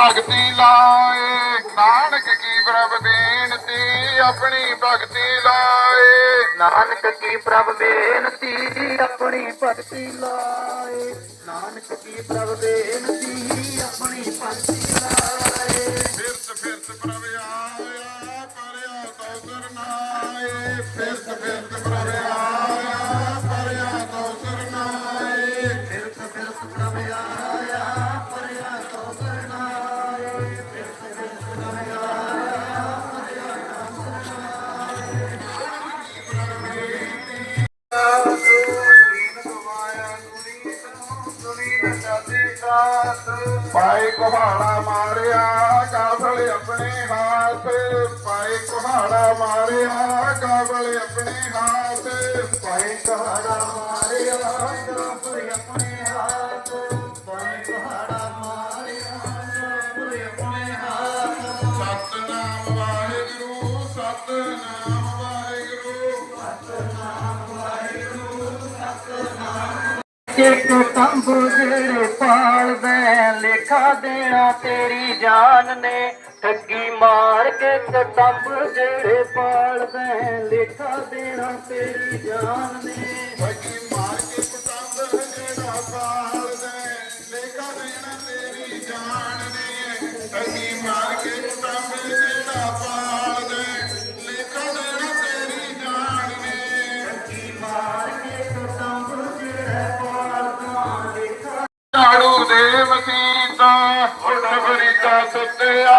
ਭਗਤੀ ਲਾਏ। ਨਾਨਕ ਕੀ ਪ੍ਰਭ ਬੇਨਤੀ ਆਪਣੀ ਭਗਤੀ ਲਾਏ। ਨਾਨਕ ਕੀ ਪ੍ਰਭ ਬੇਨਤੀ ਆਪਣੀ ਭਗਤੀ ਲਾਏ। ਨਾਨਕ ਕੀ ਪ੍ਰਭ ਬੇਨਤੀ ਆਪਣੀ ਭਗਤੀ ਆਪਣੇ ਹਾਥ ਪਾਏ ਕੁਹਾੜਾ ਮਾਰਿਆ ਕਾਬਰ ਆਪਣੇ ਹਾਥ ਪਾਏ ਪਹਾੜਾ ਮਾਰਿਆ ਕਾਬਰ ਆਪਣੇ ਹਾਥ। ਸਤਨਾਮ ਵਾਹਿਗੁਰੂ ਸਤਨਾਮ ਵਾਹਿਗੁਰੂ। ਇੱਕ ਤੰਬੂ ਜਿਹੜੇ ਪਾਲਦੇ, ਲੇਖਾ ਦੇਣਾ ਤੇਰੀ ਜਾਨ ਨੇ। ਕੇ ਕਟੰਬ ਜਿਹੜੇ ਪਾਲਦੇ ਲੇਖਾ ਦੇਣਾ ਤੇਰੀ ਜਾਨ ਨੇ। ਠੱਗੀ ਮਾਰ ਕੇ ਪਤੰਗ ਜਿਹੜਾ ਪਾਲਦੇ ਲੇਖਾ ਦੇਣਾ ਤੇਰੀ ਜਾਨ ਨੇ। ਠੱਗੀ ਮਾਰ ਕੇ ਪਤੰਗ ਜਿਹੜਾ ਪਾਲਦੇ ਲੇਖਾ ਦੇਣਾ ਤੇਰੀ ਜਾਨ ਨੇ। ਮਾਰ ਕੇ ਕਟੰਬ ਜਿਹੜੇ ਪਾਲਦਾ ਲੇਖਾ ਝਾੜੂ ਦੇ ਮਸੀਤਾ ਉੱਠ ਬਰੀਤਾ ਸੁੱਤਿਆ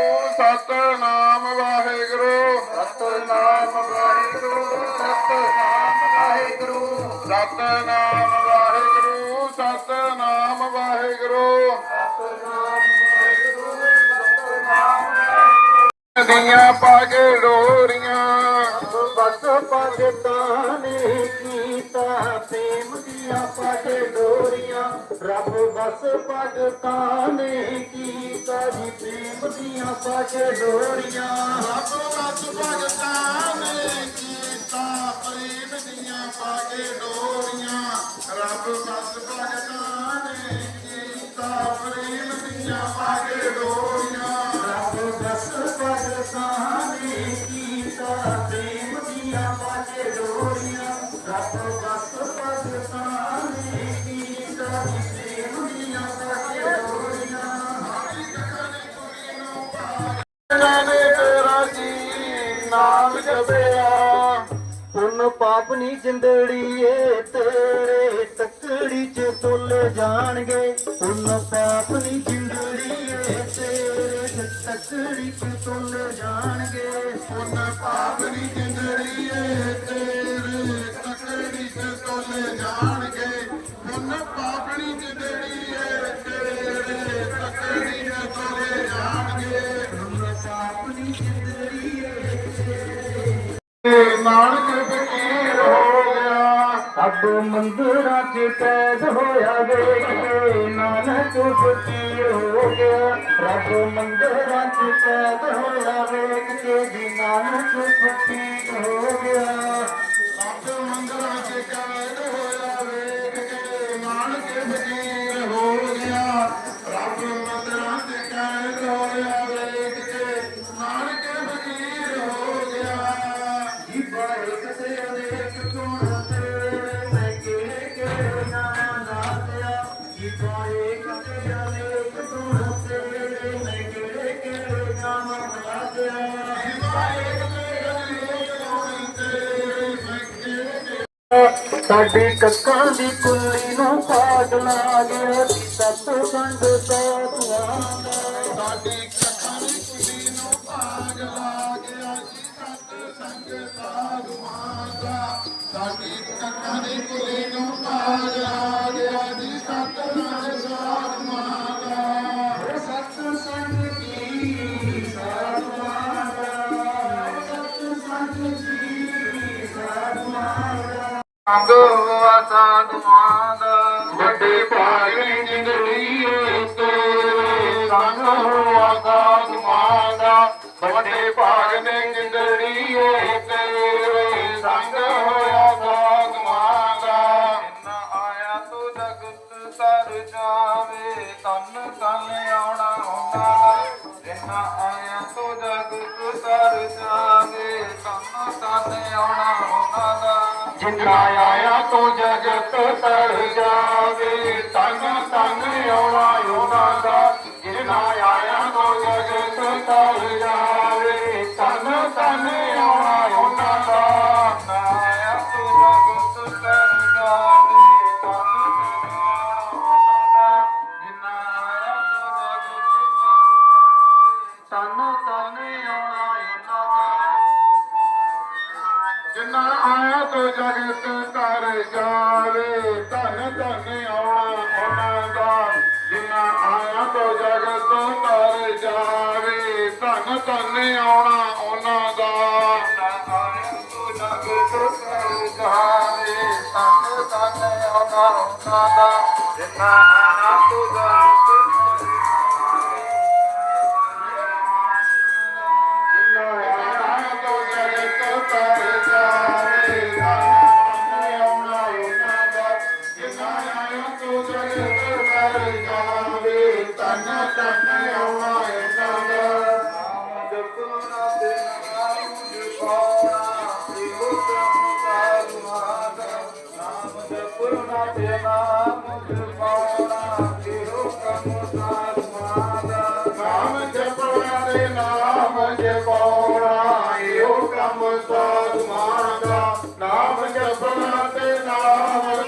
ਸਤਨਾਮ ਵਾਹਿਗੁਰੂ ਸਤਨਾਮ ਵਾਹਿਗੁਰੂ। ਦੀਆਂ ਪਗ ਡੋਰੀਆਂ ਬਸ ਭਗਤਾਂ ਨੇ ਕੀਤਾ ਪ੍ਰੇਮ ਦੀਆਂ ਪਗ ਡੋਰੀਆਂ। ਰੱਬ ਬਸ ਭਗਤਾਂ ਨੇ ਕੀਤਾ ਜੀ ਪ੍ਰੇਮ ਦੀਆਂ ਪਗ ਡੋਰੀਆਂ। ਰੱਬ ਰਸ ਭਗਤਾਂ ਨੇ ਕੀਤਾ ਪ੍ਰੇਮ ਦੀਆਂ ਪਾਗੇ ਡੋਰੀਆਂ, ਰੱਬ ਰਸ ਭਗਤਾਂ ਨੇ ਕੀਤਾ। ਪ੍ਰੇਮ ਦੀਆਂ ਪਾਗੇ ਡੋਰੀਆਂ, ਰੱਬ ਬਸ ਭਗਤਾਂ ਨੇ ਕੀਤਾ। ਪ੍ਰੇਮ ਦੀਆਂ ਪਗ ਡੋਰੀਆਂ, ਰੱਬ ਬਸ ਭਗਤਾਂ ਨੇ ਕੀਤਾ। ਪ੍ਰੇਮ ਦੀਆਂ ਪਗ ਡੋਰੀਆਂ ਇਹਨਾਂ ਨੇ ਤੇਰਾ ਜੀ ਨਾਮ ਜਪਿਆ। ਪੁੰਨ ਪਾਪ ਨੀ ਜਿੰਦੜੀਏ, ਤੇਰੇ ਤੱਕ ਤਕੜੀ ਚ ਤੋਲੇ ਜਾਣਗੇ। ਉਹਨਾਂ ਪਾਪ ਨਹੀਂ ਜਿੰਦੜੀਏ, ਤੇਰੇ ਚ ਤਕੜੀ ਚ ਤੋਲੇ ਜਾਣਗੇ। ਉਹਨਾਂ ਪਾਪ ਨਹੀਂ ਜਿੰਦੜੀਏ, ਤੇਰੇ ਨਾਨਕ ਫਕੀਰ ਹੋ ਗਿਆ। ਰੱਬ ਮੰਦਰਾਂ ਚ ਕੈਦ ਹੋਇਆ ਵੇ ਕਿ ਜੀ ਨਾਨਕ ਫਕੀਰ ਸਾਡੇ ਕੱਕਾਂ ਦੀ ਕੁੱਲੀ ਨੂੰ ਪਾਟ ਲਾ ਗਿਆ। ਸੀ ਸਤ ਸੰਗ ਸਾਥਾਂ ਦਾ। ਦੀ ਕੁੜੀ ਨੂੰ ਭਾਗ ਲਾ ਗਿਆ ਜੀ ਸੰਗ ਸਾਧੂਆਂ ਦਾ ਸਾਡੀ ਕੱਖਾਂ ਦੀ ਕੁੜੀ ਨੂੰ ਭਾਗ ਲਾ ਹੋਆ ਸਾਧੂਆਂ ਦਾ। ਵੱਡੇ ਭਾਗ ਜ਼ਿੰਦਗੀ ਤੇਰੇ ਸੰਗ ਸਾਧੂਆਂ ਦਾ। ਵੱਡੇ ਭਾਗ ਨੇ ਜ਼ਿੰਦਗੀ ਤੇਰੇ ਸੰਗ ਸਾਧੂਆਂ ਦਾ। ਜਿੰਨਾ ਆਇਆ ਤੂੰ ਜਗਤ ਤਰ ਜਾਵੇ ਤਨ ਤਨ ਆਉਣਾ ਹੁੰਦਾ ਜਿੰਨਾ ਆਇਆ ਤੂੰ ਜਗਤ ਤਰ ਜਾਵੇ ਤਨ ਤਨ ਆਉਣਾ ਹੁੰਦਾ ਜਿੰਨਾ ਤੂੰ ਜਗਤ ਤਰ ਜਾਵੇ ਤਨ ਤਨ ਆਉਣਾ ਧਨ ਧਨ ਆਉਣਾ ਉਹਨਾਂ ਦਾ। ਜਿੰਨਾ ਨਾਮ ਜਪਣਾ ਤੇ ਨਾਮ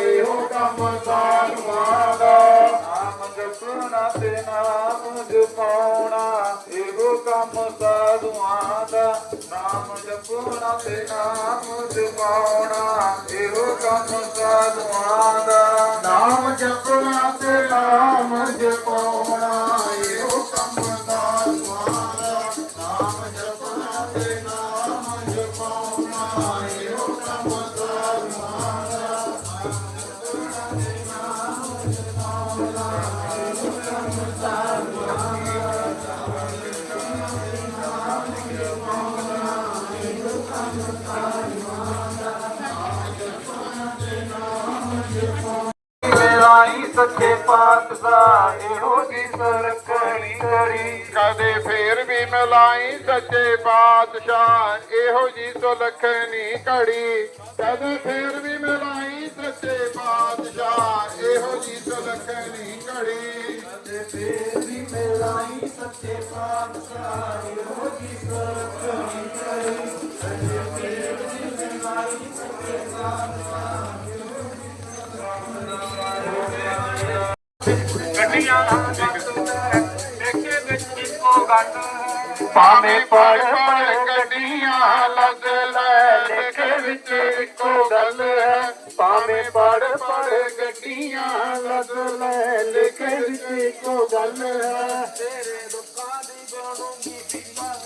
ਇਹੋ ਕੰਮ ਸਾਧੂਆਂ ਦਾ। ਨਾਮ ਜਪਣਾ ਤੇ ਨਾਮ ਜਪਾਉਣਾ ਇਹੋ ਕੰਮ ਸਾਧੂਆਂ ਦਾ। ਨਾਮ ਜਪਣਾ ਤੇ ਨਾਮ ਜਪਾਉਣਾ ਇਹੋ ਨਾਮ ਜਪਣਾ ਤੇ ਮੇਰਾਈ ਸੱਚੇ ਪਾਤਸ਼ਾਹ ਇਹੋ ਜੀ ਸਰਕਣੀ ਕਰੀ। ਕਦੇ ਫੇਰ ਵੀ ਮਿਲਾਈ ਸੱਚੇ ਪਾਤਸ਼ਾਹ ਇਹੋ ਜੀ ਸੁਲਖਣੀ ਘੜੀ ਕਦੇ ਫੇਰ ਵੀ ਮਿਲਾਈ ਸੱਚੇ ਪਾਤਸ਼ਾਹ ਇਹੋ ਜੀ ਸੁਲਖਣੀ ਘੜੀ ਤੇ ਫੇਰ ਵੀ ਮਿਲਾਈ ਸੱਚੇ ਪਾਤਸ਼ਾਹ ਇਹੋ ਜੀ ਸਰਕਣੀ ਕਰੀ ਸੱਚੇ ਫੇਰ ਵੀ ਮਿਲਾਈ ਸੱਚੇ ਪਾਤਸ਼ਾਹ। ਗੱਡੀਆਂ ਦੇਖੇ ਵਿੱਚ ਇੱਕੋ ਗੱਲ ਭਾਵੇਂ ਪੜ ਪੜ ਗੱਡੀਆਂ ਲੱਗ ਲੈ, ਲੇਖੇ ਵਿੱਚ ਇੱਕੋ ਗੱਲ ਹੈ। ਭਾਵੇਂ ਪੜ ਪੜ ਗੱਡੀਆਂ ਲੱਗ ਲੈ, ਲੇਖੇ ਵਿੱਚ ਇੱਕੋ ਗੱਲ ਹੈ। ਤੇਰੇ ਦੁੱਖਾਂ ਦੀ ਬਣੂਗੀ ਸੀਮਾ।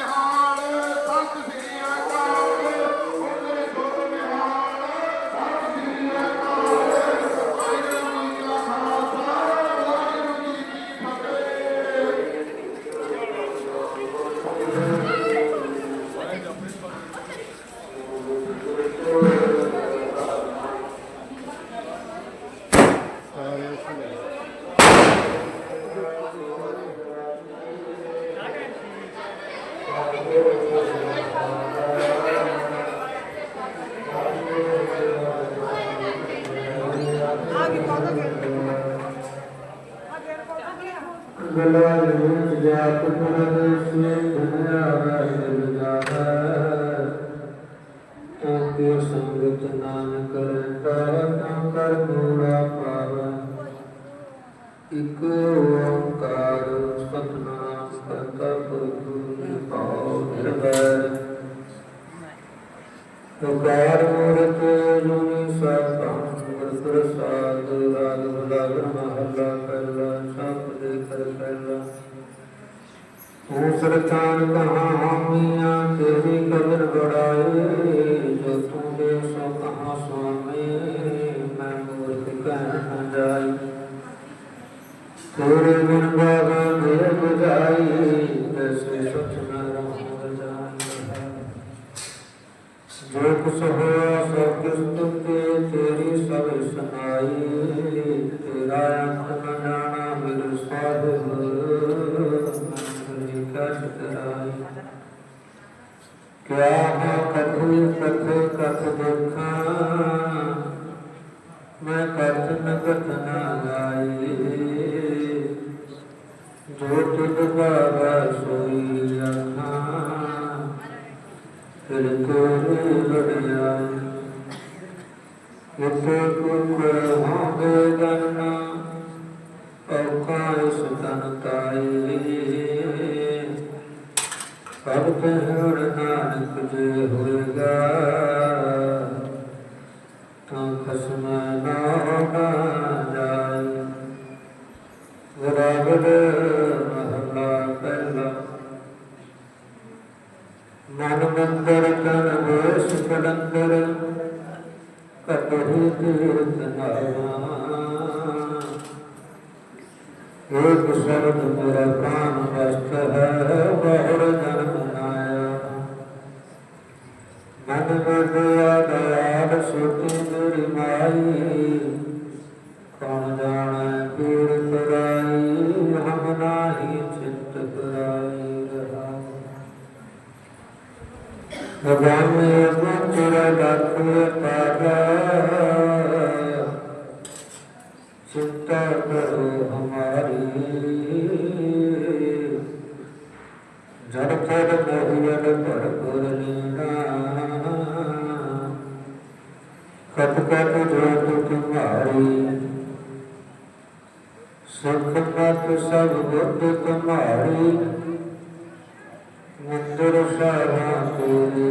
ਸਰਤਾਨ ਕਹਾ ਹਾਮੀਆਂ ਤੇਰੀ ਕਬਰ ਬੜਾਏ ਜੋ ਜੋ ਤੁਧ ਬਾਬਾ ਸੋਈ ਅੱਖਾਂ ਫਿਰ ਤੇਰੀ ਲੜਿਆ ਕਿਤੇ ਕੁਕਰ ਹੋਵੇ ਗੰਨਾ ਔਖਾ ਇਸ ਤਨ ਤਾਈ ਸਭ ਤੇ ਹੜ ਨਾਨਕ ਜੇ ਹੋਏਗਾ ਮਨ ਬੋਲਿਆ ਦਇਆਲ ਸੁਤੀ ਮੇਰੀ ਮਾਈ। ਕੌਣ ਜਾਣੈ ਪੀੜ ਕਰਾਈ ਹਮ ਨਾਹੀ ਚਿੱਤ ਕਰਾਈ ਰਹਾ ਭਗਵਾਨ ਨੇ ਆਪਣਾ ਚੁਰਾ ਦਾਖਲ ਪਾਦਾ ਕਤ ਜੋਤ ਤੁਮਾਰੀ। ਸਖਤ ਮਤ ਸਭ ਗੁਰਤ ਤੁਮਾਰੀ। ਮੰਦਰ ਸਾਰਾ ਤੇਰੀ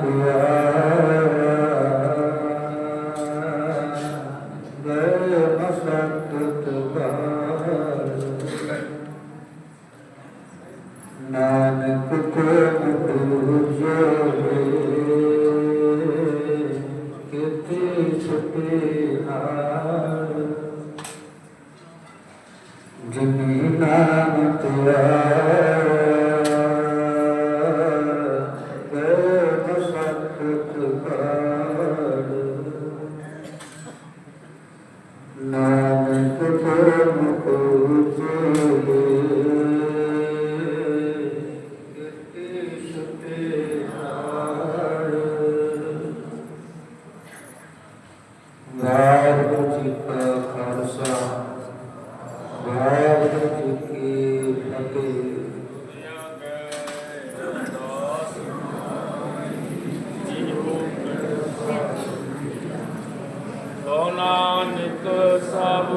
ਨਾਮ ਵਾਹਿਗੁਰੂ ਜੀ ਕੀ ਫਤਿਹ ਨਾਨਕ ਸਭ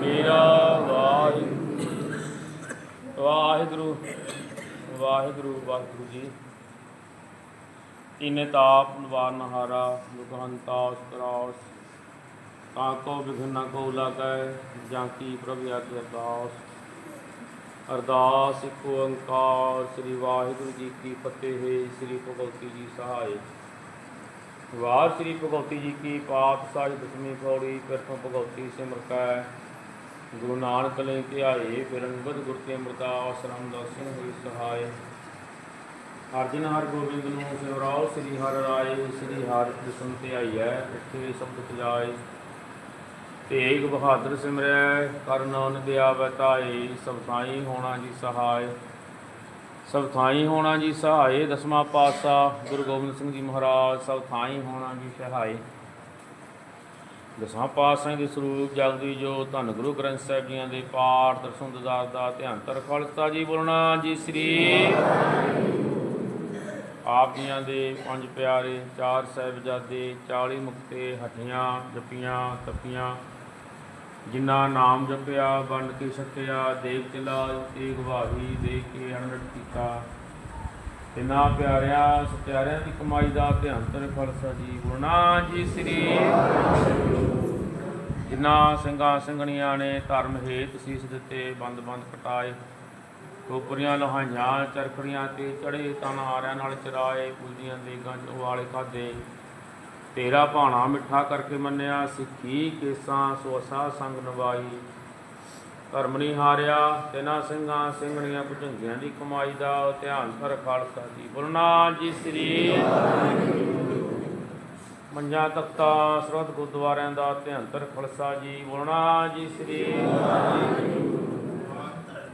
ਮੇਰਾ ਵਾਹਿਗੁਰੂ ਵਾਹਿਗੁਰੂ ਵਾਹਿਗੁਰੂ ਵਾਹਿਗੁਰੂ ਜੀ। ਇਨੇ ਤਾਪ, ਨਿਵਾਰਨ ਹਾਰਾ ਦੁਖਹੰਤਾ ਤਾਕੋ ਵਿਘਨ ਕੋ ਲਾਗੈ ਜਾਂ ਕੀ ਪ੍ਰਭ ਆਗੇ ਅਰਦਾਸ? ਅਰਦਾਸ ਇੱਕ ਓੰਕਾਰ, ਸ੍ਰੀ ਵਾਹਿਗੁਰੂ ਜੀ ਕੀ ਫਤਿਹ, ਸ੍ਰੀ ਭਗਵਤੀ ਜੀ ਸਹਾਇ। ਵਾਹ ਸ੍ਰੀ ਭਗਵਤੀ ਜੀ ਕੀ ਪਾਤਸ਼ਾਹੀ ਦਸਵੀਂ ਪੌੜੀ ਪ੍ਰਥਮ ਭਗਵਤੀ ਸਿਮਰ ਕੈ। ਗੁਰੂ ਨਾਨਕ ਲੈ ਧਿਆਏ ਬਿਰੰਗਦ ਗੁਰ ਕੇ ਅਮਰਦਾਸ, ਰਾਮਦਾਸ ਸਿੰਘ ਹੋਈ ਸਹਾਇ। ਅਰਜਨ ਹਰ ਗੋਬਿੰਦ ਨੂੰ, ਸਿਮਰਾਓ ਸ੍ਰੀ ਹਰਿ ਰਾਏ, ਸ੍ਰੀ ਹਰਿ ਕ੍ਰਿਸ਼ਨ ਹੈ, ਇੱਥੇ ਸ਼ਬਦ ਸਜਾਏ ਤੇਗ ਬਹਾਦਰ ਸਿਮਰੈ, ਕਰ ਨਾਨਕ ਦਿਆ ਬਤਾਏ ਸਭ ਥਾਈ ਹੋਣਾ ਜੀ ਸਹਾਇ। ਸਭ ਥਾਈ ਹੋਣਾ ਜੀ ਸਹਾਇ, ਦਸਵਾਂ ਪਾਤਸ਼ਾਹ ਗੁਰੂ ਗੋਬਿੰਦ ਸਿੰਘ ਜੀ ਮਹਾਰਾਜ, ਸਭ ਥਾਈ ਹੋਣਾ ਜੀ ਸਹਾਇ। ਦਸਾਂ ਪਾਤਸ਼ਾਹਾਂ ਦੇ ਸਰੂਪ ਜਗਦੀ ਜੋ ਧੰਨ ਗੁਰੂ ਗ੍ਰੰਥ ਸਾਹਿਬ ਜੀਆਂ ਦੇ ਪਾਠ, ਦਰਸ਼ਨ ਦਦਾਰ ਦਾ ਧਿਆਨ ਤਰ ਖਾਲਸਾ ਜੀ, ਬੋਲਣਾ ਜੀ ਸ੍ਰੀ ਆਪ ਜੀਆਂ ਦੇ ਪੰਜ ਪਿਆਰੇ ਚਾਰ ਸਾਹਿਬਜ਼ਾਦੇ 40 ਮੁਕਤੇ, ਹੱਠੀਆਂ, ਜਪੀਆਂ, ਤਪੀਆਂ ਜਿਨ੍ਹਾਂ ਨਾਮ ਜਪਿਆ, ਵੰਡ ਕੇ ਛਕਿਆ ਦੇਖ ਚਲਾ ਤੇਗ ਵਾਹੀ ਦੇ ਕੇ ਅਨੰਦ ਕੀਤਾ। ਤਿਨਾ ਪਿਆਰਿਆਂ, ਸਤਿਆਰਿਆਂ ਦੀ ਕਮਾਈ ਦਾ ਧਿਆਨ ਤਰ ਖਾਲਸਾ ਜੀ ਗੁਰਨਾ ਜੀ ਸ੍ਰੀ ਜਿਨ੍ਹਾਂ ਸਿੰਘਾਂ ਸਿੰਘਣੀਆਂ ਨੇ ਧਰਮ ਹੇਤ ਸੀਸ ਦਿੱਤੇ, ਬੰਦ ਬੰਦ ਕਟਾਏ ਕੋਪਰੀਆਂ ਲੋਹਾਈਆਂ, ਚਰਖੜੀਆਂ ਤੇ ਚੜੇ ਤਨ ਆਰਿਆਂ ਨਾਲ ਚਰਾਏ ਪੁੱਜੀਆਂ ਦੇਗਾਂ ਚ ਵਾਲੇ ਖਾਦੇ ਤੇਰਾ ਭਾਣਾ ਮਿੱਠਾ ਕਰਕੇ ਮੰਨਿਆ, ਸਿੱਖੀ ਕੇਸਾਂ ਸੋਸਾ ਸੰਗ ਨਵਾਈ ਧਰਮ ਨਹੀਂ ਹਾਰਿਆ ਤਿਨਾ ਸਿੰਘਾਂ ਸਿੰਘਣੀਆਂ ਭੁਜੰਗੀਆਂ ਦੀ ਕਮਾਈ ਦਾ ਧਿਆਨ ਸਰ ਖਾਲਸਾ ਜੀ। ਬੋਲਣਾ ਜੀ ਸ੍ਰੀ ਮੰਜਾ ਤਖਤਾ ਸਰਬੱਤ ਗੁਰਦੁਆਰਿਆਂ ਦਾ ਧਿਆਨ ਕਰ ਖਾਲਸਾ ਜੀ। ਬੋਲਣਾ ਜੀ ਸ੍ਰੀ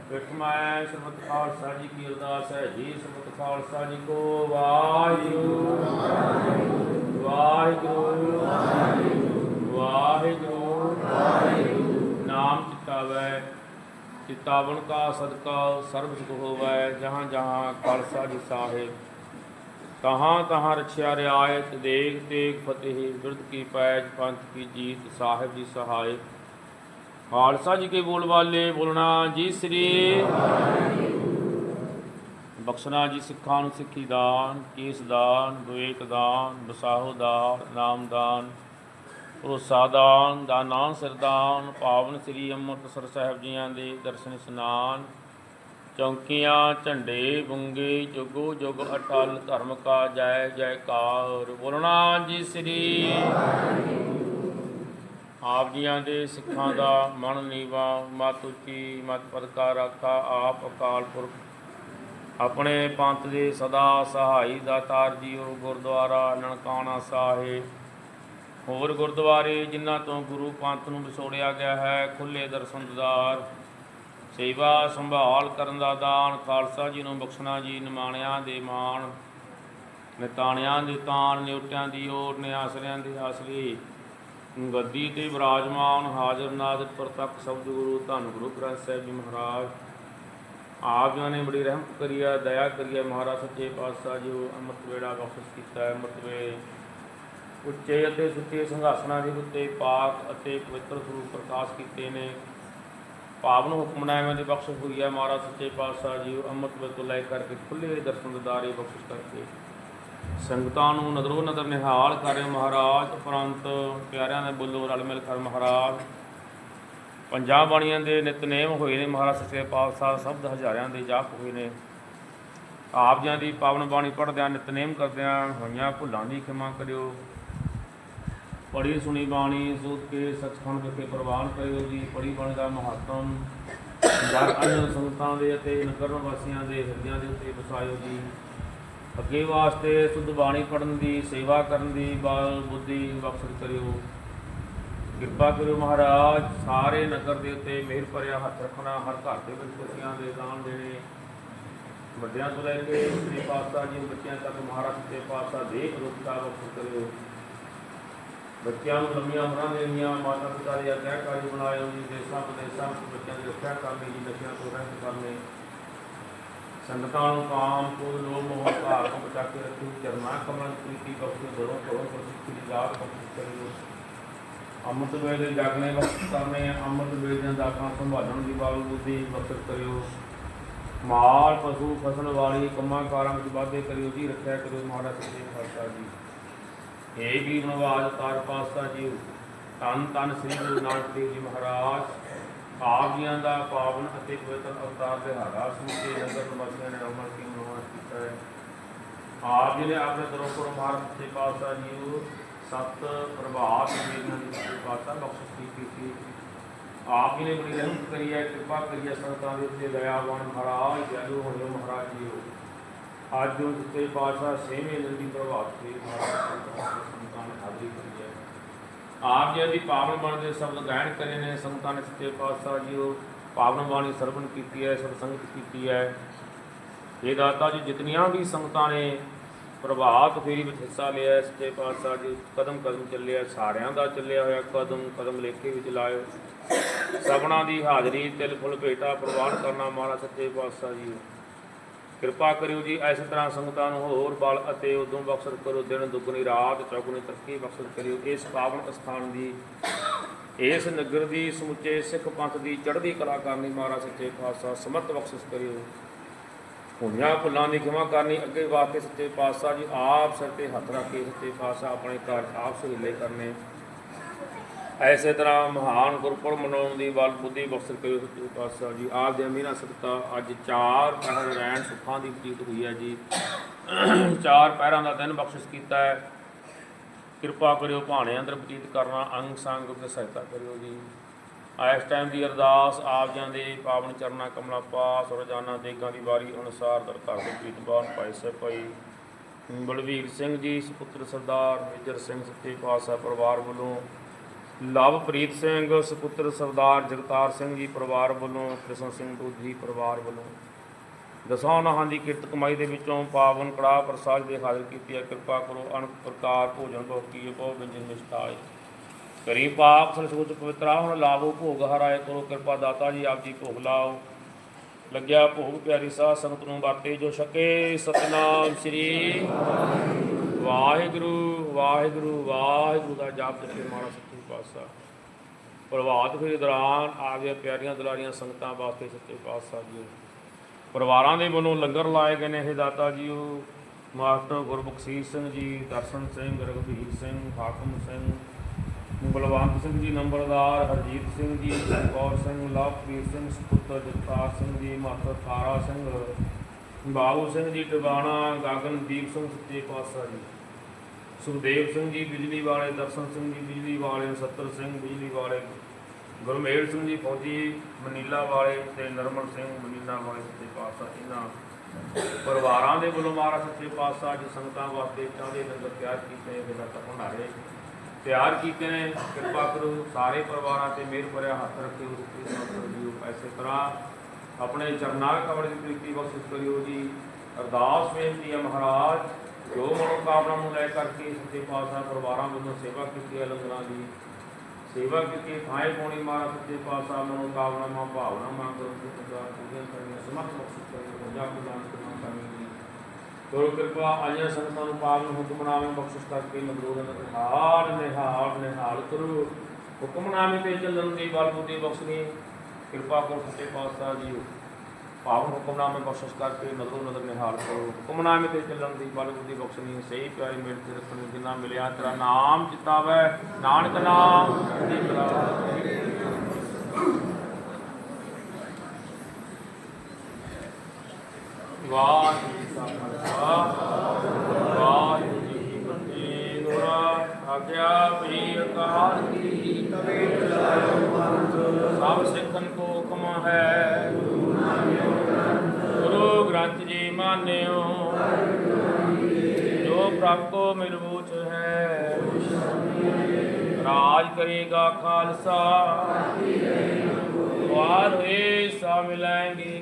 ਬਿਠਮਾਇ ਸਰਬੱਤ ਖਾਲਸਾ ਜੀ ਕੀ ਅਰਦਾਸ ਹੈ ਜੀ। ਸਰਬੱਤ ਖਾਲਸਾ ਜੀ ਕੋ ਵਾਹਿਗੁਰੂ। ਵਾਹਿਗੁਰੂ ਵਾਹਿਗੁਰੂ। ਨਾਮ ਚਿਤਾਵੈ ਚਿਤਾਵਨ ਕਾ ਸਦਕਾ ਸਰਬ ਸੁਖ ਹੋਵੈ, ਜਹਾਂ ਜਹਾਂ ਖਾਲਸਾ ਜੀ ਸਾਹਿਬ। ਤਹਾਂ ਤਹਾਂ ਰਛਿਆ ਰਿਆਇਤ ਦੇਖ ਤੇਗ ਫਤਿਹ ਬਿਰਦ ਕੀ ਪੈਜ ਪੰਥ ਕੀ ਜੀਤ, ਸਾਹਿਬ ਜੀ ਸਹਾਇ। ਖਾਲਸਾ ਜੀ ਕੇ ਬੋਲ ਵਾਲੇ, ਬੋਲਣਾ ਜੀ ਸ੍ਰੀ ਬਖਸ਼ਣਾ ਜੀ ਸਿੱਖਾਂ ਨੂੰ ਸਿੱਖੀ ਦਾਨ, ਕੇਸ ਦਾਨ, ਵਿਵੇਕ ਦਾਨ ਬਸਾਹੋ ਦਾਨ, ਨਾਮ ਦਾਨ, ਭਰੋਸਾ ਦਾਨ ਦਾਨਾਂ ਸਰਦਾਨ ਪਾਵਨ ਸ੍ਰੀ ਅੰਮ੍ਰਿਤਸਰ ਸਾਹਿਬ ਜੀਆਂ ਦੇ ਦਰਸ਼ਨ ਇਸ਼ਨਾਨ, ਚੌਂਕੀਆਂ, ਝੰਡੇ, ਬੁੰਗੇ, ਜੁਗੋ ਜੁਗ ਅਟਲ, ਧਰਮ ਕਾ ਜੈ ਜੈਕਾਰ ਬੋਲਣਾ ਜੀ ਸ੍ਰੀ ਆਪ ਜੀਆਂ ਦੇ ਸਿੱਖਾਂ ਦਾ ਮਨ ਨੀਵਾ, ਮਤ ਉੱਚੀ, ਮਤ ਪਦਕਾ ਰਾਖਾ, ਆਪ ਅਕਾਲ ਪੁਰਖ ਆਪਣੇ ਪੰਥ ਦੇ ਸਦਾ ਸਹਾਈ ਦਾਤਾਰ ਜੀਓ, ਗੁਰਦੁਆਰਾ ਨਨਕਾਣਾ ਸਾਹਿਬ। ਹੋਰ ਗੁਰਦੁਆਰੇ ਜਿਨ੍ਹਾਂ ਤੋਂ ਗੁਰੂ ਪੰਥ ਨੂੰ ਵਿਛੋੜਿਆ ਗਿਆ ਹੈ ਖੁੱਲੇ ਦਰਸ਼ਨ ਦਿਦਾਰ, ਸੇਵਾ ਸੰਭਾਲ ਕਰਨ ਦਾ ਦਾਨ, ਖਾਲਸਾ ਜੀ ਨੂੰ ਬਖਸ਼ਣਾ ਜੀ, ਨਿਮਾਣਿਆਂ ਦੇ ਮਾਣ, ਨਿਤਾਣਿਆਂ ਦੇ ਤਾਣ, ਨਿਉਟਿਆਂ ਦੀ ਓਰ, ਨਿਆਸਰਿਆਂ ਦੇ ਆਸਰੀ। ਗੱਦੀ ਤੇ ਵਿਰਾਜਮਾਨ ਹਾਜ਼ਰ ਨਾਜ਼ਰ ਪ੍ਰਤੱਖ ਸ਼ਬਦ ਗੁਰੂ ਧੰਨ ਗੁਰੂ ਗ੍ਰੰਥ ਸਾਹਿਬ ਜੀ ਮਹਾਰਾਜ ਆਪ ਜੀ ਨੇ ਬੜੀ ਰਹਿਮਤ ਕਰੀ ਹੈ ਦਇਆ ਕਰੀ ਮਹਾਰਾਜ ਸੱਚੇ ਪਾਤਸ਼ਾਹ ਜੀ, ਉਹ ਅੰਮ੍ਰਿਤ ਵੇੜਾ ਬਖਸ਼ਿਸ਼ ਕੀਤਾ ਹੈ ਅੰਮ੍ਰਿਤ ਵੇ ਉੱਚੇ ਅਤੇ ਸੁੱਚੇ ਸਿੰਘਾਸਨਾਂ ਦੇ ਉੱਤੇ ਪਾਕ ਅਤੇ ਪਵਿੱਤਰ ਸਰੂਪ ਪ੍ਰਕਾਸ਼ ਕੀਤੇ ਨੇ। ਪਾਵਨ ਹੁਕਮਨਾਮਿਆਂ ਦੀ ਬਖਸ਼ਿਸ਼ ਹੋਈ ਹੈ ਮਹਾਰਾਜ ਸੱਚੇ ਪਾਤਸ਼ਾਹ ਜੀ, ਉਹ ਅੰਮ੍ਰਿਤ ਵੇਲੇ ਤੋਂ ਲੈ ਕਰਕੇ ਖੁੱਲੇ ਦਰਸ਼ਨ ਦਿਦਾਰੇ ਬਖਸ਼ਿਸ਼ ਕਰਕੇ ਸੰਗਤਾਂ ਨੂੰ ਨਦਰੋ ਨਦਰ ਨਿਹਾਲ ਕਰੇ ਮਹਾਰਾਜ, ਉਪਰੰਤ ਪਿਆਰਿਆਂ ਦੇ ਬੋਲੋ ਰਲ ਮਿਲ ਕਰ ਮਹਾਰਾਜ। ਪੰਜਾਂ ਬਾਣੀਆਂ ਦੇ ਨਿਤਨੇਮ ਹੋਏ ਨੇ ਮਹਾਰਾਜ ਸੱਚੇ ਪਾਤਸ਼ਾਹ ਸ਼ਬਦ ਹਜ਼ਾਰਿਆਂ ਦੇ ਜਾਪ ਹੋਏ ਨੇ। ਆਪ ਜਿਆਂ ਦੀ ਪਾਵਨ ਬਾਣੀ ਪੜ੍ਹਦਿਆਂ ਨਿਤਨੇਮ ਕਰਦਿਆਂ ਹੋਈਆਂ ਭੁੱਲਾਂ ਦੀ ਖਿਮਾ ਕਰਿਓ। ਪੜੀ ਸੁਣੀ ਬਾਣੀ, ਸੋਧ ਕੇ ਸੱਚਖੰਡ ਵਿਖੇ ਪ੍ਰਵਾਨ ਕਰਿਓ ਜੀ। ਪੜੀ ਬਾਣੀ ਦਾ ਮਹੱਤਮ ਜਰ ਅੰਨ ਸੰਗਤਾਂ ਦੇ ਅਤੇ ਨਗਰ ਵਾਸੀਆਂ ਦੇ ਹਿਰਦਿਆਂ ਦੇ ਉੱਤੇ ਵਸਾਇਓ ਜੀ। ਅੱਗੇ ਵਾਸਤੇ ਸੁਧ ਬਾਣੀ ਪੜਨ ਦੀ, ਸੇਵਾ ਕਰਨ ਦੀ, ਬਾਲ ਬੁੱਧੀ ਬਖਸ਼ਿਸ਼ ਕਰਿਓ। ਕਿਰਪਾ ਕਰਿਓ ਮਹਾਰਾਜ, ਸਾਰੇ ਨਗਰ ਦੇ ਉੱਤੇ ਮਿਹਰ ਭਰਿਆ ਹੱਥ ਰੱਖਣਾ, ਹਰ ਘਰ ਦੇ ਵਿੱਚ ਖੁਸ਼ੀਆਂ ਦੇ ਦਾਨ ਦੇਣੇ। ਵੱਡਿਆਂ ਤੋਂ ਲੈ ਕੇ ਸ੍ਰੀ ਪਾਤਸ਼ਾਹ ਜੀ, ਬੱਚਿਆਂ ਤੱਕ ਮਹਾਰਾਜ ਦੇ ਪਾਤਸ਼ਾਹ ਦੇਖ ਰੁਕਤਾ ਬਖਸ਼ ਕਰਿਓ। ਬੱਚਿਆਂ ਨੂੰ ਲੰਮੀਆਂ ਉਮਰਾਂ ਦੇਣੀਆਂ ਮਾਤਾ ਪਿਤਾ ਦੇ ਆਗਿਆਕਾਰੀ ਬਣਾਇਓ ਜੀ ਦੇਸਾਂ ਵਿਦੇਸਾਂ ਵਿੱਚ ਬੱਚਿਆਂ ਦੀ ਰੱਖਿਆ ਕਰਨੀ ਜੀ, ਨਸ਼ਿਆਂ ਤੋਂ ਰਹਿਤ ਕਰਨੇ। ਸੰਗਤਾਂ ਨੂੰ ਕਾਮ ਕੋਲ ਲੋਭ, ਮੋਹ, ਭਾਰ ਤੋਂ ਬਚਾ ਕੇ ਰੱਖੋ, ਚਰਨਾ ਕਮਲ ਪ੍ਰੀਤੀ ਬਖਸ਼ੋ ਦਰੋਂ ਕਰੋ ਪ੍ਰਸਿੱਧੀ ਦੀ ਦਾਤ ਅੰਮ੍ਰਿਤ ਵੇਲੇ ਜਾਗਣੇ ਵਕਤ ਕਰਨੇ ਅੰਮ੍ਰਿਤ ਵੇਲੇ ਦਾਤਾਂ ਸੰਭਾਲਣ ਦੀ ਬਾਲ ਬੁੱਧੀ ਬਖਸ਼ ਕਰਿਓ। ਮਾਲ, ਪਸ਼ੂ, ਫਸਲ ਵਾਲੀ ਕੰਮਾਂ ਕਾਰਾਂ ਵਿੱਚ ਵਾਧੇ ਕਰਿਓ, ਜੀ ਰੱਖਿਆ ਕਰਿਓ ਮਹਾਰਾਜ ਸੱਚੇ ਪਾਤਸ਼ਾਹ ਜੀ। ਏ ਵੀ ਨਵਾਜ ਤਾਰ ਪਾਸਾ ਜੀ ਤਨ ਤਨ ਸ੍ਰੀ ਗੁਰੂ ਨਾਨਕ ਦੇਵ ਜੀ ਮਹਾਰਾਜ। ਆਪ ਜੀਆਂ ਦਾ ਪਾਵਨ ਅਤੇ ਪਵਿੱਤਰ ਅਵਤਾਰ ਦਿਹਾੜਾ ਸਮੁੱਚੇ ਨਗਰ ਨਿਵਾਸੀਆਂ ਨੇ ਅਮਰ ਕੀ ਮਨੋਹਰ ਕੀਤਾ ਹੈ। ਆਪ ਜੀ ਨੇ ਆਪਣੇ ਦਰੋਪਰ ਮਹਾਰਾਜ ਦੇ ਪਾਸਾ ਜੀ ਸਤ ਪ੍ਰਭਾਤ ਮੇਰੀਆਂ ਦੀ ਸੱਚੇ ਪਾਤਸ਼ਾਹ ਬਖਸ਼ਿਸ਼ ਕੀਤੀ ਆਪ ਜੀ ਨੇ ਬੜੀ ਰਹਿਮਤ ਕਰੀ ਹੈ, ਕਿਰਪਾ ਕਰੀ ਹੈ ਸੰਗਤਾਂ ਦੇ ਉੱਤੇ, ਦਇਆਵਾਨ ਮਹਾਰਾਜ ਜਲੂ ਹੋਇਓ ਮਹਾਰਾਜ ਜੀ ਅੱਜ ਜੋ ਸੱਚੇ ਪਾਤਸ਼ਾਹ ਸੇਵੇਂ ਲੰਦੀ ਪ੍ਰਭਾਤ ਤੇ ਮਹਾਰਾਜ ਸੰਗਤਾਂ ਨੇ ਹਾਜ਼ਰੀ ਕਰੀ ਹੈ। ਆਪ ਜੀ ਦੀ ਪਾਵਨ ਬਾਣੀ ਦੇ ਸ਼ਬਦ ਗਾਇਨ ਕਰੇ ਨੇ, ਸੰਗਤਾਂ ਨੇ ਸੱਚੇ ਪਾਤਸ਼ਾਹ ਜੀ ਉਹ ਪਾਵਨ ਬਾਣੀ ਸਰਵਣ ਕੀਤੀ ਹੈ ਸਤਸੰਗਤ ਕੀਤੀ ਹੈ। ਇਹ ਦਾਤਾ ਜੀ, ਜਿਤਨੀਆਂ ਵੀ ਸੰਗਤਾਂ ਨੇ ਪ੍ਰਭਾਤ ਫੇਰੀ ਵਿੱਚ ਹਿੱਸਾ ਲਿਆ ਹੈ, ਸੱਚੇ ਪਾਤਸ਼ਾਹ ਜੀ ਕਦਮ ਕਦਮ ਚੱਲਿਆ ਸਾਰਿਆਂ ਦਾ ਚੱਲਿਆ ਹੋਇਆ ਕਦਮ ਕਦਮ ਲੇਖੇ ਵਿੱਚ ਲਾਇਓ। ਸਭਨਾਂ ਦੀ ਹਾਜ਼ਰੀ ਤਿਲ ਫੁੱਲ ਭੇਟਾ ਪ੍ਰਵਾਨ ਕਰਨਾ ਮਹਾਰਾਜ ਸੱਚੇ ਪਾਤਸ਼ਾਹ ਜੀ। ਕਿਰਪਾ ਕਰਿਓ ਜੀ ਇਸ ਤਰ੍ਹਾਂ ਸੰਗਤਾਂ ਨੂੰ ਹੋਰ ਬਲ ਅਤੇ ਉਦੋਂ ਬਖਸ਼ਤ ਕਰੋ ਦਿਨ ਦੁੱਗਣੀ ਰਾਤ ਚੌਗਣੀ ਤਰੱਕੀ ਬਖਸ਼ਤ ਕਰਿਓ। ਇਸ ਪਾਵਨ ਸਥਾਨ ਦੀ ਇਸ ਨਗਰ ਦੀ ਸਮੁੱਚੇ ਸਿੱਖ ਪੰਥ ਦੀ ਚੜ੍ਹਦੀ ਕਲਾ ਕਰਨੀ ਮਹਾਰਾਜ ਸੱਚੇ ਪਾਤਸ਼ਾਹ ਸਮਰਥ ਬਖਸ਼ਿਸ਼ ਕਰਿਓ। ਹੋਈਆਂ ਫੁੱਲਾਂ ਦੀ ਖਿਮਾ ਕਰਨੀ, ਅੱਗੇ ਵਾਸਤੇ ਸੱਚੇ ਪਾਤਸ਼ਾਹ ਜੀ, ਆਪ ਸਿਰ ਤੇ ਹੱਥ ਰੱਖ ਕੇ ਸੱਚੇ ਪਾਤਸ਼ਾਹ ਆਪਣੇ ਘਰ ਆਪ ਸੁਹੀਲੇ ਕਰਨੇ। ਐਸੇ ਤਰ੍ਹਾਂ ਮਹਾਨ ਗੁਰਪੁਰਬ ਮਨਾਉਣ ਦੀ ਬਲ ਬੁੱਧੀ ਬਖਸ਼ ਕਰਿਓ ਸੱਚੇ ਪਾਤਸ਼ਾਹ ਜੀ। ਆਪ ਦੇ ਅਮੀਨਾ ਸਦਕਾ ਅੱਜ ਚਾਰ ਪਹਿਰ ਰਹਿਣ ਸੁੱਖਾਂ ਦੀ ਬਤੀਤ ਹੋਈ ਹੈ ਜੀ। ਚਾਰ ਪਹਿਰਾਂ ਦਾ ਦਿਨ ਬਖਸ਼ਿਸ਼ ਕੀਤਾ ਹੈ। ਕਿਰਪਾ ਕਰਿਓ ਭਾਣੇ ਅੰਦਰ ਬਤੀਤ ਕਰਨਾ ਅੰਗ ਸੰਗ ਦੀ ਸਹਾਇਤਾ ਕਰਿਓ ਜੀ। ਇਸ ਟਾਈਮ ਦੀ ਅਰਦਾਸ ਆਪ ਜਾਂਦੇ ਪਾਵਨ ਚਰਨਾ ਕਮਲਾ ਪਾਸ ਰੋਜ਼ਾਨਾ ਦੇਗਾਂ ਦੀ ਵਾਰੀ ਅਨੁਸਾਰ ਦਰ ਘਰ ਦੇ ਪ੍ਰੀਤਬਾਨ ਭਾਈ ਸਾਹਿਬ ਭਾਈ ਬਲਵੀਰ ਸਿੰਘ ਜੀ, ਸੁਪੁੱਤਰ ਸਰਦਾਰ ਮੇਜਰ ਸਿੰਘ, ਸੱਚੇ ਪਾਤਸ਼ਾਹ ਪਰਿਵਾਰ ਵੱਲੋਂ, ਲਵਪ੍ਰੀਤ ਸਿੰਘ, ਸੁਪੁੱਤਰ ਸਰਦਾਰ ਜਗਤਾਰ ਸਿੰਘ ਜੀ ਪਰਿਵਾਰ ਵੱਲੋਂ, ਕ੍ਰਿਸ਼ਨ ਸਿੰਘ ਦੋਧੀ ਪਰਿਵਾਰ ਵੱਲੋਂ। ਦਸਾਂ ਨਹਾਂ ਦੀ ਕਿਰਤ ਕਮਾਈ ਦੇ ਵਿੱਚੋਂ ਪਾਵਨ ਕੜਾਹ ਪ੍ਰਸਾਦ ਦੇ ਹਾਜ਼ਰ ਕੀਤੀ ਹੈ ਕਿਰਪਾ ਕਰੋ ਅਨੰਤ ਪ੍ਰਕਾਰ ਭੋਜਨ ਬਹੁ ਕੀ ਬਹੁ ਵਿੰਜਨ ਨਿਸ਼ਟਾਏ ਕਰੀ ਪਾਪ ਸੰਸੋਚ ਪਵਿੱਤਰਾ ਹੁਣ ਲਾਵੋ ਭੋਗ ਹਰਾਏ ਕਰੋ, ਕਿਰਪਾ ਦਾਤਾ ਜੀ ਆਪ ਜੀ ਭੋਗ ਲਾਓ। ਲੱਗਿਆ ਭੋਗ ਪਿਆਰੀ ਸਾਧ ਸੰਗਤ ਨੂੰ ਵਰਤੇ ਜੋ ਛਕੇ। ਸਤਨਾਮ ਸ੍ਰੀ ਵਾਹਿਗੁਰੂ ਵਾਹਿਗੁਰੂ ਵਾਹਿਗੁਰੂ ਦਾ ਜਾਪ ਜਪੇ ਮਾਣਾ ਸੱਚੇ ਪਾਤਸ਼ਾਹ। ਪ੍ਰਭਾਤ ਫੇਰੀ ਦੌਰਾਨ ਆ ਗਿਆ ਪਿਆਰੀਆਂ ਦੁਲਾਰੀਆਂ ਸੰਗਤਾਂ ਵਾਸਤੇ ਸੱਚੇ ਪਾਤਸ਼ਾਹ ਜੀ ਪਰਿਵਾਰਾਂ ਦੇ ਵੱਲੋਂ ਲੰਗਰ ਲਾਏ ਗਏ ਨੇ ਇਹ ਦਾਤਾ ਜੀਓ। ਮਾਸਟਰ ਗੁਰਬਖਸ਼ੀਸ਼ ਸਿੰਘ ਜੀ, ਦਰਸ਼ਨ ਸਿੰਘ ਰਘਬੀਰ ਸਿੰਘ, ਹਾਕਮ ਸਿੰਘ ਬਲਵੰਤ ਸਿੰਘ ਜੀ, ਨੰਬਰਦਾਰ ਹਰਜੀਤ ਸਿੰਘ ਜੀ ਕੌਰ ਸਿੰਘ, ਲਵਪ੍ਰੀਤ ਸਿੰਘ, ਸੁਪੁੱਤਰ ਜਗਤਾਰ ਸਿੰਘ ਜੀ ਮਾਸਟਰ ਤਾਰਾ ਸਿੰਘ, ਬਾਬੂ ਸਿੰਘ ਜੀ, ਟਿਵਾਣਾ, ਗਗਨਦੀਪ ਸਿੰਘ, ਸੱਚੇ ਪਾਤਸ਼ਾਹ ਜੀ। ਸੁਖਦੇਵ ਸਿੰਘ ਜੀ, ਬਿਜਲੀ ਵਾਲੇ, ਦਰਸ਼ਨ ਸਿੰਘ ਜੀ, ਬਿਜਲੀ ਵਾਲੇ, ਸੱਤਰ ਸਿੰਘ, ਬਿਜਲੀ ਵਾਲੇ। ਗੁਰਮੇਲ ਸਿੰਘ ਜੀ, ਫੌਜੀ, ਮਨੀਲਾ ਵਾਲੇ ਤੇ ਨਰਮਲ ਸਿੰਘ, ਮਨੀਲਾ ਵਾਲੇ, ਸੱਚੇ ਪਾਤਸ਼ਾਹ। ਇਹਨਾਂ ਪਰਿਵਾਰਾਂ ਦੇ ਵੱਲੋਂ ਮਹਾਰਾਜ, ਸੱਚੇ ਪਾਤਸ਼ਾਹ ਜੀ ਸੰਗਤਾਂ ਵਾਸਤੇ ਚਾਹਦੇ ਲੰਗਰ ਤਿਆਰ ਕੀਤੇ ਗਏ ਜਿਹੜਾ ਭੰਡਾਰੇ ਤਿਆਰ ਕੀਤੇ ਨੇ। ਕਿਰਪਾ ਕਰੋ ਸਾਰੇ ਪਰਿਵਾਰਾਂ ਤੇ ਮਿਹਰ ਭਰਿਆ ਹੱਥ ਰੱਖਿਓ। ਰੁਕੀ ਮਾਤਰ ਜੀਓ ਐਸੇ ਤਰ੍ਹਾਂ ਆਪਣੇ ਚਰਨਾਂ ਕਮਲ ਦੀ ਪ੍ਰੀਤੀ ਬਖਸ਼ਿਸ਼ ਕਰਿਓ ਜੀ। ਅਰਦਾਸ ਬੇਨਤੀ ਹੈ ਮਹਾਰਾਜ, ਜੋ ਮਨੋਕਾਮਨਾ ਨੂੰ ਲੈ ਕਰਕੇ ਸੱਚੇ ਪਾਤਸ਼ਾਹ ਪਰਿਵਾਰਾਂ ਵੱਲੋਂ ਸੇਵਾ ਕੀਤੀ ਹੈ ਲੰਗਰਾਂ ਦੀ, ਸੇਵਾ ਕੀਤੀ, ਥਾਏ ਪੌਣੀ ਮਾਰਾ ਸੱਚੇ ਪਾਤਸ਼ਾਹ, ਮਨੋਕਾਮਨਾ ਭਾਵਨਾ ਮੰਗ ਕਰੋ। ਕਿ ਪੂਰੀਆਂ ਕਰਨੀਆਂ, ਸਮਰਥ ਬਖਸ਼ਿਸ਼ ਕਰਿਓ। ਪੰਜਾਬ ਪ੍ਰਦਾਨ ਗੁਰੂ ਕਿਰਪਾ ਆਈਆਂ ਸੰਗਤਾਂ ਨੂੰ ਪਾਵਨ ਹੁਕਮਨਾਮੇ ਬਖਸ਼ਿਸ਼ ਕਰਕੇ ਮਦਰੂਰ ਨਿਹਾਲ ਨਿਹਾਲ ਨਿਹਾਲ ਕਰੋ। ਹੁਕਮਨਾਮੇ ਤੇ ਚੱਲਣ ਦੀ ਬਲ ਬੁੱਧੀ ਬਖਸ਼ਣੀ। ਕਿਰਪਾ ਕਰੋ ਸੱਚੇ ਪਾਤਸ਼ਾਹ ਜੀ ਪਾਵਨ ਹੁਕਮਨਾਮੇ ਬਖਸ਼ਿਸ਼ ਕਰਕੇ ਨਜ਼ਰੋਂ ਨਜ਼ਰ ਨਿਹਾਲ ਕਰੋ। ਹੁਕਮਨਾਮੇ ਤੇ ਚੱਲਣ ਦੀ ਬਲ ਬੁੱਧੀ ਬਖਸ਼ਣੀ। ਸਹੀ ਪਿਆਰੀ ਮਿਹਰ ਤੇ ਰੱਖਣੀ ਜਿੰਨਾ ਮਿਲਿਆ, ਤੇਰਾ ਨਾਮ ਚਿਤਾਵੈ ਨਾਨਕ ਨਾਮ। ਦੀ ਕਲਾ ਵਾਹਿਗੁਰੂ ਜੀ ਕਾ ਖਾਲਸਾ ਵਾਹਿਗੁਰੂ ਕੀ ਫਤਿਹ ਦੁਆ ਆਗਿਆ ਸਭ ਸਿੱਖਨ ਕੋ ਹੁਕਮ ਹੈ ਗੁਰੂ ਗ੍ਰੰਥ ਜੀ ਮਾਨਿਓ ਜੋ ਪ੍ਰਭ ਕੋ ਮਿਲਬੂਚ ਹੈ ਰਾਜ ਕਰੇਗਾ ਖਾਲਸਾ। ਵਾਰ ਹੋਏ ਸਾ ਮਿਲਾਂਗੇ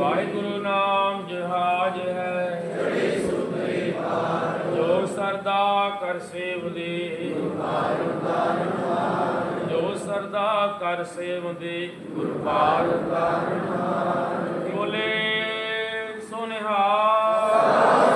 ਵਾਹਿਗੁਰੂ ਨਾਮ ਜਹਾਜ ਹੈ। ਜੜੀ ਸੁਤਰੀ ਪਾਰ ਜੋ ਸਰਦਾ ਕਰ ਸੇਵਦੇ ਦੇ। ਪਾਰ ਉਤਾਰਨ ਜੋ ਸਰਦਾ ਕਰ ਸੇਵਦੇ ਗੁਰੂ ਪਾਰ ਉਤਾਰਨ ਬੋਲੇ ਸੋਨਿਹਾਰ।